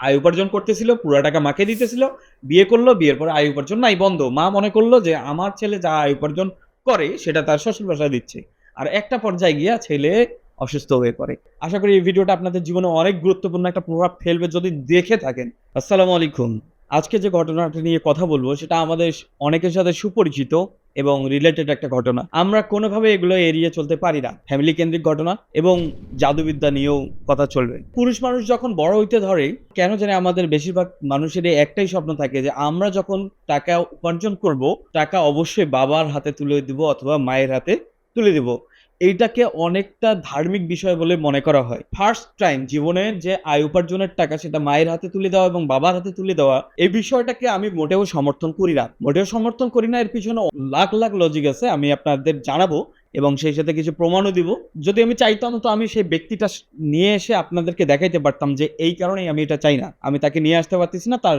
আয় উপার্জন করতেছিল, পুরো টাকা মাকে দিতেছিল, বিয়ে করল, বিয়ের পরে আয় উপার্জন নাই, বন্ধ। মা মনে করল যে আমার ছেলে যা আয় উপার্জন করে, সেটা তার শ্বশুর বাসায় দিচ্ছে। আর একটা পর্যায়ে গিয়া ছেলে অসুস্থ হয়ে পড়ে। আশা করি এই ভিডিওটা আপনাদের জীবনে অনেক গুরুত্বপূর্ণ একটা প্রভাব ফেলবে যদি দেখে থাকেন। আসসালামু আলাইকুম। আজকে যে ঘটনাটা নিয়ে কথা বলব, সেটা আমাদের অনেকের সাথে সুপরিচিত এবং রিলেটেড একটা ঘটনা। আমরা কোনোভাবে এগুলো এড়িয়ে চলতে পারি না। ফ্যামিলি কেন্দ্রিক ঘটনা এবং জাদুবিদ্যা নিয়েও কথা চলবে। পুরুষ মানুষ যখন বড় হইতে ধরে, কেন জানে আমাদের বেশিরভাগ মানুষেরই একটাই স্বপ্ন থাকে যে, আমরা যখন টাকা উপার্জন করব, টাকা অবশ্যই বাবার হাতে তুলে দিব অথবা মায়ের হাতে তুলে দিব। এইটাকে অনেকটা ধার্মিক বিষয় বলে মনে করা হয়। ফার্স্ট টাইম জীবনে যে আয় উপার্জনের টাকা সেটা মায়ের হাতে তুলে দেওয়া এবং বাবার হাতে তুলে দেওয়া, এই বিষয়টাকে আমি মোটেও সমর্থন করি না। মোটেও সমর্থন করি না, এর পিছনে লাখ লাখ লজিক আছে, আমি আপনাদের জানাব এবং সেই সাথে কিছু প্রমাণও দিব। যদি আমি চাইতাম তো আমি সেই ব্যক্তিটা নিয়ে এসে আপনাদেরকে দেখাইতে পারতাম যে এই কারণেই আমি এটা চাই না। আমি তাকে নিয়ে আসতে পারতেছি না, তার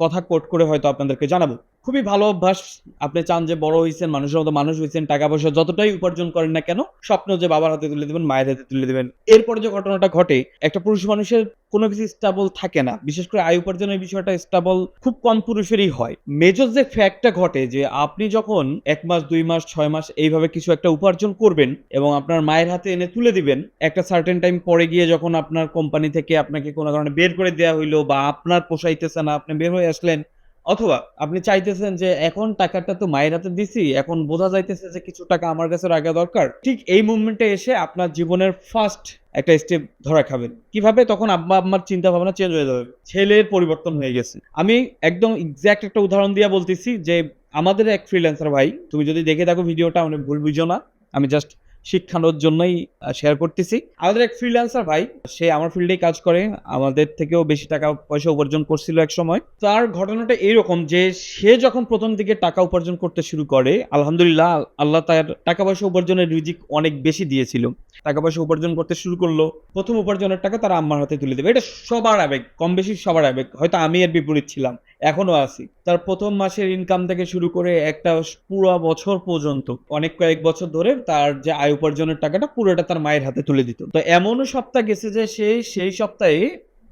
কথা কোট করে হয়তো আপনাদেরকে জানাব। খুবই ভালো অভ্যাস। আপনি চান যে বড় হয়েছেন মানুষের মতো মানুষ হয়েছেন টাকা পয়সা যতটাই উপার্জন করেন না কেন, স্বপ্ন যে বাবার হাতে তুলে দেবেন, মায়ের হাতে তুলে দেবেন। এরপরে যে ঘটনাটা ঘটে, একটা পুরুষ মানুষের কোনো কিছু স্টাবল থাকে না। বিশেষ করে আয় উপার্জনের বিষয়টা স্টাবল খুব কম পুরুষেরই হয়। মেজর যে ফ্যাক্টটা ঘটে যে আপনি যখন এক মাস, দুই মাস, ছয় মাস এইভাবে কিছু একটা উপার্জন করবেন এবং আপনার মায়ের হাতে এনে তুলে দিবেন, একটা সার্টেন টাইম পরে গিয়ে যখন আপনার কোম্পানি থেকে আপনাকে কোনো কারণে বের করে দেওয়া হইল বা আপনার পোষাইতেছে না, আপনি বের হয়ে আসলেন অথবা আপনি চাইতেছেন যে এখন টাকাটা তো মায়ের হাতে দিছি, এখন বোঝা যাইতেছে যে কিছু টাকা আমার কাছে রাখা দরকার। ঠিক এই মুভমেন্টে এসে আপনার জীবনের ফার্স্ট একটা স্টেপ ধরা খাবেন। কীভাবে? তখন আব্বা আম্মার চিন্তা ভাবনা চেঞ্জ হয়ে যাবে। ছেলের পরিবর্তন হয়ে গেছে। আমি একদম এক্স্যাক্ট একটা উদাহরণ দিয়ে বলতেছি যে আমাদের এক ফ্রিল্যান্সার ভাই, তুমি যদি দেখে থাকো ভিডিওটা অনেক ভুল বুঝো না। আমি জাস্ট শিক্ষানোর জন্যই শেয়ার করতেছি। আমাদের এক ফ্রিল্যান্সার ভাই, সে আমার ফিল্ডেই কাজ করে, আমাদের থেকেও বেশি টাকা পয়সা উপার্জন করছিল এক সময়। তার ঘটনাটা এইরকম যে, সে যখন প্রথম দিকে টাকা উপার্জন করতে শুরু করে, আলহামদুলিল্লাহ আল্লাহ তার টাকা পয়সা উপার্জনের রিজিক অনেক বেশি দিয়েছিল। টাকা পয়সা উপার্জন করতে শুরু করল, প্রথম উপার্জনের টাকা তারা আম্মার হাতে তুলে দেবে। এটা সবার আবেগ কম বেশি সবার আবেগ। হয়তো আমি এর বিপরীত ছিলাম। এখনও আছি। তার প্রথম মাসের ইনকাম থেকে শুরু করে একটা পুরো বছর পর্যন্ত, অনেক কয়েক বছর ধরে তার যে আয় উপার্জনের টাকাটা পুরোটা তার মায়ের হাতে তুলে দিত। তো এমনও সপ্তাহ গেছে যে সে সেই সপ্তাহে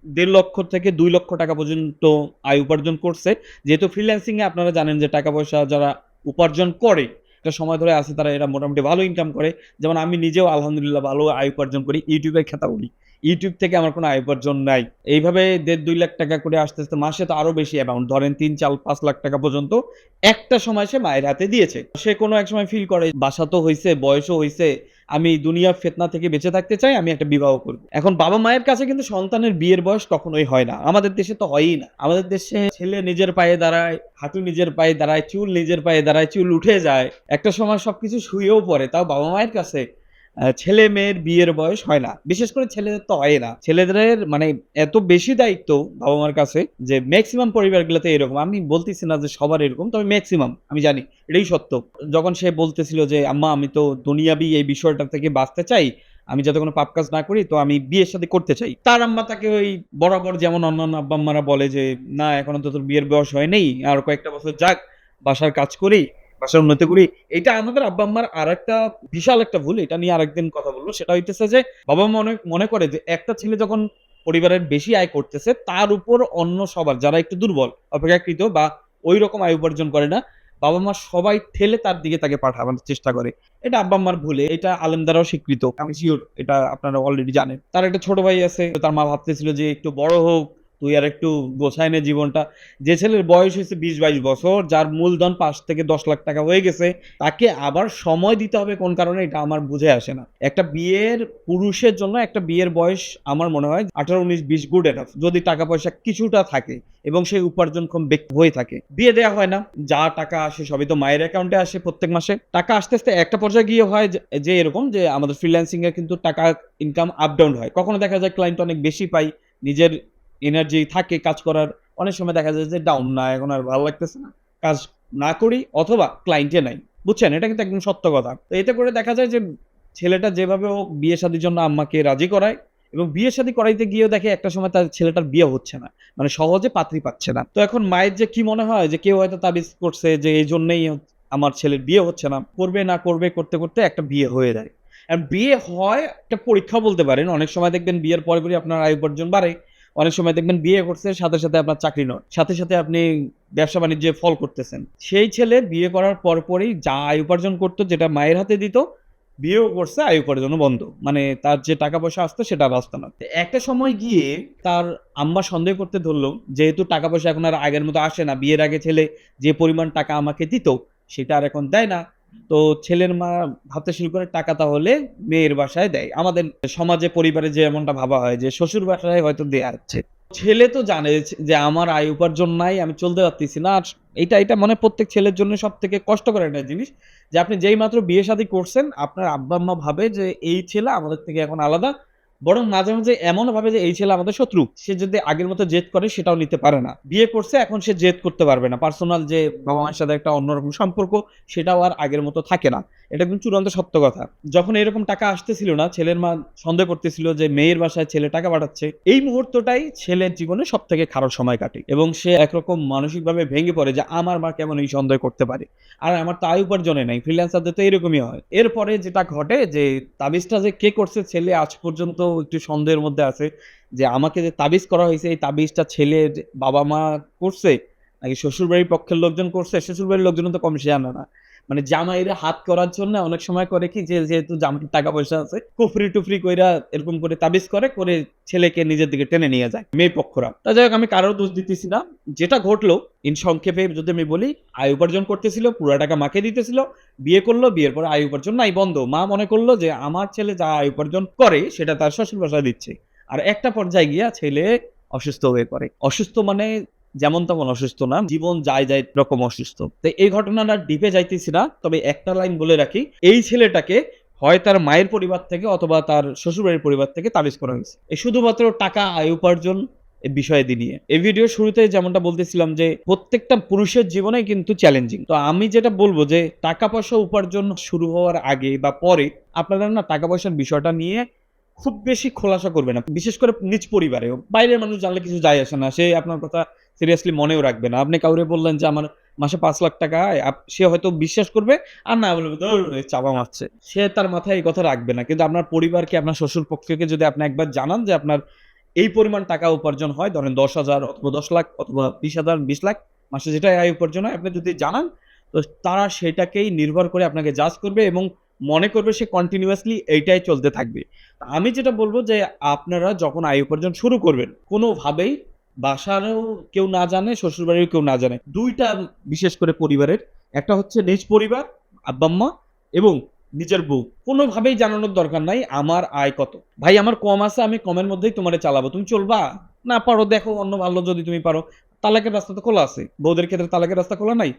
দেড় লক্ষ থেকে দুই লক্ষ টাকা পর্যন্ত আয় উপার্জন করছে। যেহেতু ফ্রিল্যান্সিং এ আপনারা জানেন যে টাকা পয়সা যারা উপার্জন করে, একটা সময় ধরে আছে তারা এরা মোটামুটি ভালো ইনকাম করে। যেমন আমি নিজেও আলহামদুলিল্লাহ ভালো আয় উপার্জন করি, ইউটিউবে খেতা উড়ি ইউটিউব থেকে আমার কোনো আয় উপার্জন নাই। এইভাবে দেড় দুই লাখ টাকা করে আস্তে আস্তে মাসে তো আরও বেশি অ্যামাউন্ট ধরেন তিন, চার, পাঁচ লাখ টাকা পর্যন্ত একটা সময় সে মায়ের হাতে দিয়েছে। সে কোনো এক সময় ফিল করে, বাসা তো হয়েছে বয়সও হয়েছে আমি দুনিয়া ফেতনা থেকে বেঁচে থাকতে চাই, আমি একটা বিবাহ করব। এখন বাবা মায়ের কাছে কিন্তু সন্তানের বিয়ের বয়স কখনোই হয় না। আমাদের দেশে তো হয়ই না। আমাদের দেশে ছেলে নিজের পায়ে দাঁড়ায় হাঁটু নিজের পায়ে দাঁড়ায়, চুল নিজের পায়ে দাঁড়ায়, চুল উঠে যায়। একটা সময় সবকিছু শুয়েও পড়ে, তাও বাবা মায়ের কাছে ছেলে মেয়ের বিয়ের বয়স হয় না। বিশেষ করে ছেলেদের তো হয় না। ছেলেদের মানে এত বেশি দায়িত্ব বাবা মার কাছে যে ম্যাক্সিমাম পরিবারগুলোতে এরকম। আমি বলতেছি না যে সবার এরকম, তবে ম্যাক্সিমাম আমি জানি, এটাই সত্য। যখন সে বলতেছিল যে, আম্মা, আমি তো দুনিয়াবি এই বিষয়টা থেকে বাঁচতে চাই, আমি যাতে কোনো পাপ কাজ না করি, তো আমি বিয়ের সাথে করতে চাই। তার আম্মা তাকে ওই বরাবর যেমন অন্যান্য আব্বা আম্মারা বলে যে, না, এখনও তো তোর বিয়ের বয়স হয় নেই আর কয়েকটা বছর যাক, বাসার কাজ করি। বাসার উন্নতি করি। এটা আমাদের আব্বা আম্মার আর একটা বিশাল একটা ভুল, এটা নিয়ে আরেকদিন কথা বলব। সেটা হইতেছে যে, বাবা মনে মনে করে যে, একটা ছেলে যখন পরিবারের বেশি আয় করতেছে, তার উপর অন্য সবার, যারা একটু দুর্বল, অপেক্ষাকৃত বা ওই রকম আয় উপার্জন করে না, বাবা মা সবাই ঠেলে তার দিকে তাকে পাঠাবার চেষ্টা করে। এটা আব্বা আম্মার ভুলে, এটা আলেম দ্বারাও স্বীকৃত, আমি শিওর এটা আপনারা অলরেডি জানেন। তার একটা ছোট ভাই আছে তার মা ভাবতেছিল যে, একটু বড় হোক তুই আর একটু গোছায় নে জীবনটা। যে ছেলের বয়স হয়েছে বিশ বাইশ বছর, যার মূলধন পাঁচ থেকে দশ লাখ টাকা হয়ে গেছে, তাকে আবার সময় দিতে হবে কোন কারণে এটা আমার বুঝে আসে না। একটা বিয়ের পুরুষের জন্য একটা বিয়ের বয়স আমার মনে হয় আঠারো উনিশ বিশ গুড এনাফ যদি টাকা পয়সা কিছুটা থাকে এবং সেই উপার্জনক্ষম ব্যক্তি হয়ে থাকে। বিয়ে দেওয়া হয় না, যা টাকা আসে সবই তো মায়ের অ্যাকাউন্টে আসে প্রত্যেক মাসে। টাকা আস্তে আস্তে একটা পর্যায়ে গিয়ে হয় যে- এরকম যে আমাদের ফ্রিল্যান্সিং এ কিন্তু টাকা ইনকাম আপ ডাউন হয়। কখনো দেখা যায় ক্লায়েন্ট অনেক বেশি পাই নিজের এনার্জি থাকে কাজ করার, অনেক সময় দেখা যায় যে ডাউন না, এখন আর ভালো লাগতেছে না। কাজ না করি অথবা ক্লায়েন্টে নাই। বুঝছেন? এটা কিন্তু একদম সত্য কথা। তো এতে করে দেখা যায় যে ছেলেটা যেভাবে হোক বিয়ে শাদির জন্য আম্মাকে রাজি করায় এবং বিয়ে শাদী করাইতে গিয়েও দেখে একটা সময় তার ছেলেটার বিয়ে হচ্ছে না। মানে সহজে পাত্রী পাচ্ছে না। তো এখন মায়ের যে কি মনে হয়? যে কেউ হয়তো তাবিজ করছে যে এই জন্যেই আমার ছেলের বিয়ে হচ্ছে না। করবে না করবে করতে করতে একটা বিয়ে হয়ে যায়। আর বিয়ে হয় একটা পরীক্ষা বলতে পারেন। অনেক সময় দেখবেন বিয়ের পরে পরে আপনার আয় উপার্জন বাড়ে। অনেক সময় দেখবেন বিয়ে করছে, সাথে সাথে আপনার চাকরি নয়। সাথে সাথে আপনি ব্যবসা বাণিজ্যে ফল করতেছেন। সেই ছেলে বিয়ে করার পরপরই যা আয় উপার্জন করতো যেটা মায়ের হাতে দিত, বিয়েও করছে, আয় উপার্জনও বন্ধ। মানে তার যে টাকা পয়সা আসতো সেটা আসতো না। একটা সময় গিয়ে তার আম্মা সন্দেহ করতে ধরলো, যেহেতু টাকা পয়সা এখন আর আগের মতো আসে না, বিয়ের আগে ছেলে যে পরিমাণ টাকা আমাকে দিত, সেটা আর এখন দেয় না। তো ছেলের মা ভাবতে শুরু করে টাকা তাহলে মেয়ের বাসায় দেয়। আমাদের সমাজে, পরিবারে যে এমনটা ভাবা হয় যে শ্বশুর বাসায় হয়তো দেয়া হচ্ছে ছেলে তো জানে যে আমার আয় উপার্জন নাই, আমি চলতে পারতেছি না। আর এটা এটা মানে প্রত্যেক ছেলের জন্য সব থেকে কষ্টকর একটা জিনিস যে আপনি যেই মাত্র বিয়ে শাদী করছেন, আপনার আব্বা আম্মা ভাবে যে এই ছেলে আমাদের থেকে এখন আলাদা বরং মাঝে মাঝে এমন ভাবে যে এই ছেলে আমাদের শত্রু, সে যদি আগের মতো জেদ করে, সেটাও নিতে পারে না। বিয়ে করছে, এখন সে জেদ করতে পারবে না। পার্সোনাল যে বাবা মায়ের সাথে একটা অন্যরকম সম্পর্ক, সেটাও আর আগের মতো থাকে না। এটা কিন্তু চূড়ান্ত সত্য কথা। যখন এরকম টাকা আসতেছিল না, ছেলের মা সন্দেহ করতেছিল যে মেয়ের বাসায় ছেলে টাকা পাঠাচ্ছে, এই মুহূর্তটাই ছেলের জীবনে সব থেকে খারাপ সময় কাটে এবং সে একরকম মানসিকভাবে ভেঙে পড়ে যে আমার মা কেমন এই সন্দেহ করতে পারে। আর আমার তাই উপার্জনে নাই ফ্রিল্যান্সারদের তো এরকমই হয়। এরপরে যেটা ঘটে যে তাবিজটা যে কে করছে, ছেলে আজ পর্যন্ত একটু সন্দেহের মধ্যে আছে যে আমাকে যে তাবিজ করা হয়েছে, এই তাবিজটা ছেলের বাবা মা করছে, নাকি শ্বশুরবাড়ির পক্ষের লোকজন করছে? শ্বশুরবাড়ির লোকজন তো কম সে জানে না। মানে জামাইরে হাত করার জন্য অনেক সময় করে কি যে যেহেতু জামাইয়ের টাকা পয়সা আছে, কুফরি টুফরি কইরা এরকম করে তাবিজ করে করে ছেলেকে নিজের দিকে টেনে নিয়ে যায়, মেয়ে পক্ষরা। তা যাই হোক, আমি কারও দোষ দিতেছি না যেটা ঘটলো, ইন সংক্ষেপে যদি আমি বলি, আয় উপার্জন করতেছিল, পুরো টাকা মাকে দিতেছিল, বিয়ে করল, বিয়ের পরে আয় উপার্জন নাই, বন্ধ। মা মনে করল যে আমার ছেলে যা আয় উপার্জন করে, সেটা তার শ্বশুর বাসায় দিচ্ছে। আর একটা পর্যায়ে গিয়া ছেলে অসুস্থ হয়ে পড়ে। অসুস্থ মানে যেমন তেমন অসুস্থ না, জীবন যায় যায় রকম অসুস্থ। তো এই ঘটনাটা ডিপে যাইতেছি না, তবে একটা লাইন বলে রাখি, এই ছেলেটাকে হয় তার মায়ের পরিবার থেকে অথবা তার শ্বশুরবাড়ির পরিবার থেকে তাবিজ করা হয়েছে। এই শুধুমাত্র টাকা, আয়, উপার্জন এই বিষয়াদি নিয়ে। এই ভিডিও শুরুতে যেমনটা বলতেছিলাম যে, প্রত্যেকটা পুরুষের জীবনে কিন্তু চ্যালেঞ্জিং তো আমি যেটা বলব যে, টাকা পয়সা উপার্জন শুরু হওয়ার আগে বা পরে আপনারা না টাকা পয়সার বিষয়টা নিয়ে খুব বেশি খোলাসা করবে না। বিশেষ করে নিজ পরিবারেও। বাইরের মানুষ জানলে কিছু যায় আসে না। সে আপনার কথা সিরিয়াসলি মনেও রাখবে না। আপনি কাউরে বললেন যে আমার মাসে পাঁচ লাখ টাকা সে হয়তো বিশ্বাস করবে আর না বলবে "ধুর, চাপা মারছে। সে তার মাথায় এই কথা রাখবে না। কিন্তু আপনার পরিবারকে আপনার শ্বশুর পক্ষকে যদি আপনি একবার জানান যে আপনার এই পরিমাণ টাকা উপার্জন হয় ধরেন দশ হাজার অথবা দশ লাখ অথবা বিশ হাজার বিশ লাখ মাসে যেটা আয় উপার্জন হয় আপনি যদি জানান তো তারা সেটাকেই নির্ভর করে আপনাকে জাজ করবে এবং মনে করবে সে কন্টিনিউয়াসলি এইটাই চলতে থাকবে। আমি যেটা বলব যে আপনারা যখন আয় উপার্জন শুরু করবেন কোনোভাবেই বাসারও কেউ না জানে শ্বশুরবাড়িও কেউ না জানে। দুইটা বিশেষ করে পরিবারের, একটা হচ্ছে নিজ পরিবার আব্বাম্মা এবং নিজের বউ। কোনোভাবেই জানানোর দরকার নাই, আমার আয় কত। ভাই, আমার কম আছে, আমি কমের মধ্যেই তোমারে চালাবো। তুমি চলবা? না পারো, দেখো, অন্য ভালো যদি তুমি পারো। তালাকের রাস্তা তো খোলা আছে। বউদের ক্ষেত্রে তালাকের রাস্তা খোলা নাই?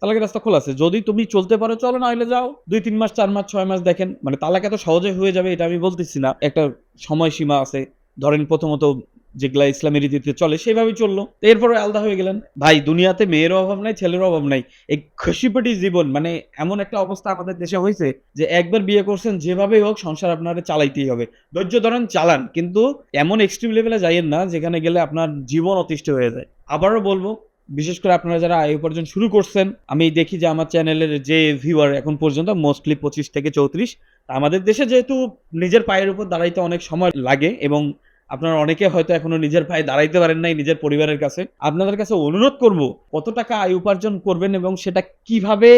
তালাকের রাস্তা খোলা আছে। যদি তুমি চলতে পারো, চলো না হলে যাও। দুই, তিন মাস, চার মাস, ছয় মাস দেখেন। মানে তালাক এত সহজে হয়ে যাবে, এটা আমি বলতেছি না। একটা সময়সীমা আছে। ধরেন প্রথমত যেগুলা ইসলামী রীতিতে চলে সেভাবেই চলল। এরপরে আলাদা হয়ে গেলেন। ভাই, দুনিয়াতে মেয়েরও অভাব নাই, ছেলেরও অভাব নাই। এই খুশিপাটি জীবন মানে এমন একটা অবস্থা আমাদের দেশে হয়েছে যে একবার বিয়ে করছেন, যেভাবেই হোক সংসার আপনারা চালাইতেই হবে। ধৈর্য ধরেন, চালান। কিন্তু এমন এক্সট্রিম লেভেলে যাইয়েন না, যেখানে গেলে আপনার জীবন অতিষ্ঠ হয়ে যায়। আবারও বলব, বিশেষ করে আপনারা যারা আয় উপার্জন শুরু করছেন, আমি দেখি যে আমার চ্যানেলের যে ভিউয়ার এখন পর্যন্ত মোস্টলি পঁচিশ থেকে চৌত্রিশ আমাদের দেশে যেহেতু নিজের পায়ের উপর দাঁড়াইতে অনেক সময় লাগে এবং আপনারা অনেকে হয়তো এখনও নিজের পায়ে দাঁড়াইতে পারেন নাই নিজের পরিবারের কাছে। আপনাদের কাছে অনুরোধ করব কত টাকা আয় উপার্জন করবেন এবং সেটা কীভাবে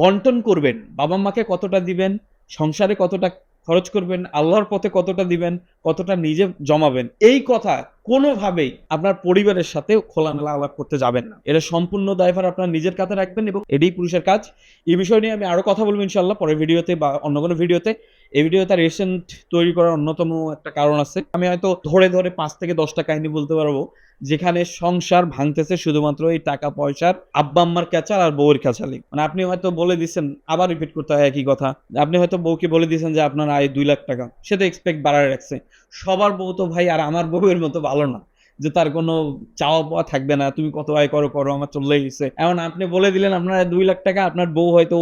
বন্টন করবেন? বাবা মাকে কতটা দিবেন? সংসারে কতটা খরচ করবেন? আল্লাহর পথে কতটা দিবেন? কতটা নিজে জমাবেন? এই কথা কোনোভাবেই আপনার পরিবারের সাথে খোলামেলা আলাপ করতে যাবেন না। এটা সম্পূর্ণ দায়ভার আপনার নিজের কাছে রাখবেন এবং এটাই পুরুষের কাজ। এই বিষয় নিয়ে আমি আরও কথা বলব ইনশাল্লাহ পরের ভিডিওতে বা অন্য কোনো ভিডিওতে। এই ভিডিওতে রিসেন্ট তৈরি করার অন্যতম একটা কারণ আছে। আমি হয়তো ধরে ধরে পাঁচ থেকে দশটা কাহিনী বলতে পারব, যেখানে সংসার ভাঙতেছে শুধুমাত্র এই টাকা পয়সার আব্বা আম্মার ক্যাচাল আর বউয়ের ক্যাচালি মানে আপনি হয়তো বলে দিচ্ছেন, আবার রিপিট করতে হয় একই কথা। আপনি হয়তো বউকে বলে দিয়েছেন যে আপনার আয় দুই লাখ টাকা, সে তো এক্সপেক্ট বাড়ায় রাখছে। সবার বউ তো ভাই, আর আমার বউয়ের মতো ভালো না। যে তার কোনো চাওয়া পাওয়া থাকবে না, তুমি কত আয় করো করো, আমার চললেই গেছে। এখন আপনি বলে দিলেন, আপনার দুই লাখ টাকা, আপনার বউ হয়তো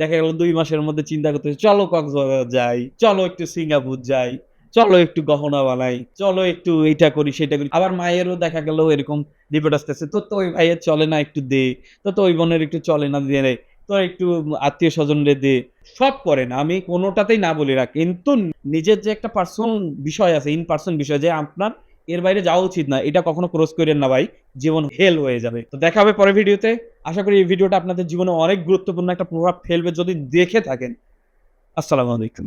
দেখা গেল দুই মাসের মধ্যে চিন্তা করতে চলো কক্সবাজার যাই, চলো একটু সিঙ্গাপুর যাই, চলো একটু গহনা বানাই, চলো একটু এইটা করি সেটা করি। আবার মায়েরও দেখা গেল এরকম রিপোর্ট আসতেছে তো তো ওই ভাইয়ের চলে না একটু দে তো তো ওই বোনের একটু চলে না দিয়ে রে তো একটু আত্মীয় স্বজনরে দে। সব করেন আমি কোনোটাতেই না বলি না কিন্তু নিজের যে একটা পার্সন বিষয় আছে ইন পার্সন বিষয়, যে আপনার এর বাইরে যাওয়া উচিত না। এটা কখনো ক্রস করেন না ভাই। জীবন হেল হয়ে যাবে। তো দেখা হবে পরের ভিডিওতে। আশা করি এই ভিডিওটা আপনাদের জীবনে অনেক গুরুত্বপূর্ণ একটা প্রভাব ফেলবে যদি দেখে থাকেন। আসসালামু আলাইকুম।